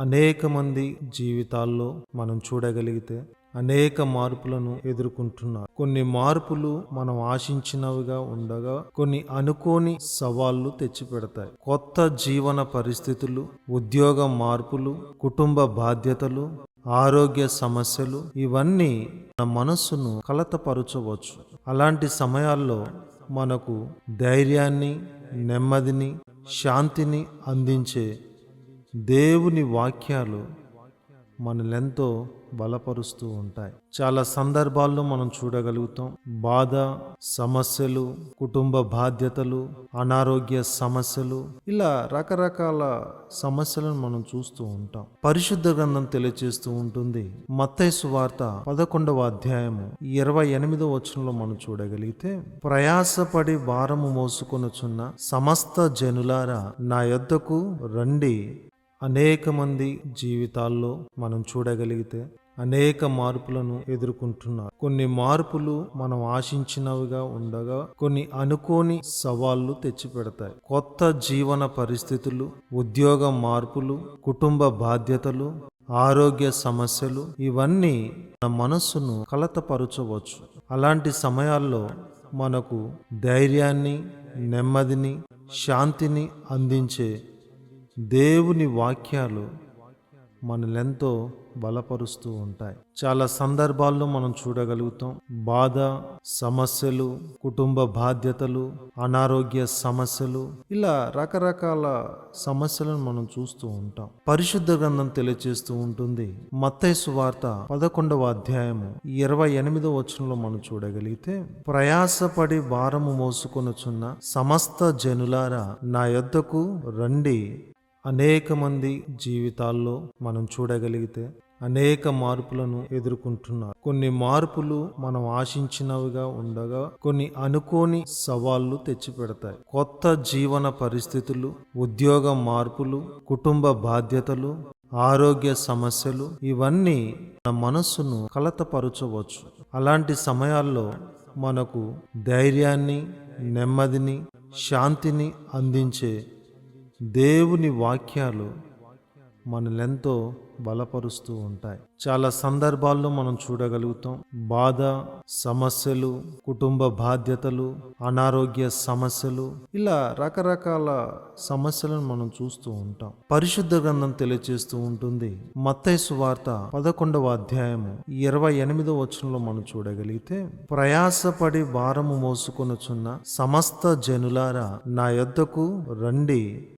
అనేక మంది జీవితాల్లో మనం చూడగలిగితే అనేక మార్పులను ఎదుర్కొంటున్నారు. కొన్ని మార్పులు మనం ఆశించినవిగా ఉండగా కొన్ని అనుకోని సవాళ్ళు తెచ్చిపెడతాయి. కొత్త జీవన పరిస్థితులు ఉద్యోగ మార్పులు కుటుంబ బాధ్యతలు ఆరోగ్య సమస్యలు ఇవన్నీ మన మనస్సును కలతపరచవచ్చు. అలాంటి సమయాల్లో మనకు ధైర్యాన్ని నెమ్మదిని శాంతిని అందించే దేవుని వాక్యాలు మనలెంతో బలపరుస్తూ ఉంటాయి. చాలా సందర్భాల్లో మనం చూడగలుగుతాం. బాధ సమస్యలు కుటుంబ బాధ్యతలు అనారోగ్య సమస్యలు ఇలా రకరకాల సమస్యలను మనం చూస్తూ ఉంటాం. పరిశుద్ధ గ్రంథం తెలియజేస్తూ ఉంటుంది. మత్తైసు వార్త పదకొండవ అధ్యాయము ఇరవై ఎనిమిదవ వచనంలో మనం చూడగలిగితే ప్రయాసపడి భారము మోసుకొనుచున్న సమస్త జనులారా నా యొద్దకు రండి. అనేక మంది జీవితాల్లో మనం చూడగలిగితే అనేక మార్పులను ఎదుర్కొంటున్నారు. కొన్ని మార్పులు మనం ఆశించినవిగా ఉండగా కొన్ని అనుకోని సవాళ్ళు తెచ్చిపెడతాయి. కొత్త జీవన పరిస్థితులు ఉద్యోగ మార్పులు కుటుంబ బాధ్యతలు ఆరోగ్య సమస్యలు ఇవన్నీ మన మనస్సును కలతపరచవచ్చు. అలాంటి సమయాల్లో మనకు ధైర్యాన్ని నెమ్మదిని శాంతిని అందించే దేవుని వాక్యాలు మనలెంతో బలపరుస్తూ ఉంటాయి. చాలా సందర్భాల్లో మనం చూడగలుగుతాం. బాధ సమస్యలు కుటుంబ బాధ్యతలు అనారోగ్య సమస్యలు ఇలా రకరకాల సమస్యలను మనం చూస్తూ ఉంటాం. పరిశుద్ధ గ్రంథం తెలియజేస్తూ ఉంటుంది. మత్తైసు వార్త పదకొండవ అధ్యాయము ఇరవై ఎనిమిదవ వచనంలో మనం చూడగలిగితే ప్రయాసపడి భారము మోసుకొనుచున్న సమస్త జనులారా నా యొద్దకు రండి అనేక మంది జీవితాల్లో మనం చూడగలిగితే అనేక మార్పులను ఎదుర్కొంటున్నారు. కొన్ని మార్పులు మనం ఆశించినవిగా ఉండగా కొన్ని అనుకోని సవాళ్ళు తెచ్చిపెడతాయి. కొత్త జీవన పరిస్థితులు ఉద్యోగ మార్పులు కుటుంబ బాధ్యతలు ఆరోగ్య సమస్యలు ఇవన్నీ మన మనస్సును కలతపరచవచ్చు. అలాంటి సమయాల్లో మనకు ధైర్యాన్ని నెమ్మదిని శాంతిని అందించే దేవుని వాక్యాలు మనలెంతో బలపరుస్తూ ఉంటాయి. చాలా సందర్భాల్లో మనం చూడగలుగుతాం. బాధ సమస్యలు కుటుంబ బాధ్యతలు అనారోగ్య సమస్యలు ఇలా రకరకాల సమస్యలను మనం చూస్తూ ఉంటాం. పరిశుద్ధ గ్రంథం తెలియజేస్తూ ఉంటుంది. మత్తైసు వార్త పదకొండవ అధ్యాయము ఇరవై ఎనిమిదవ వచనంలో మనం చూడగలిగితే ప్రయాసపడి భారము మోసుకొనుచున్న సమస్త జనులారా నా యొద్దకు రండి.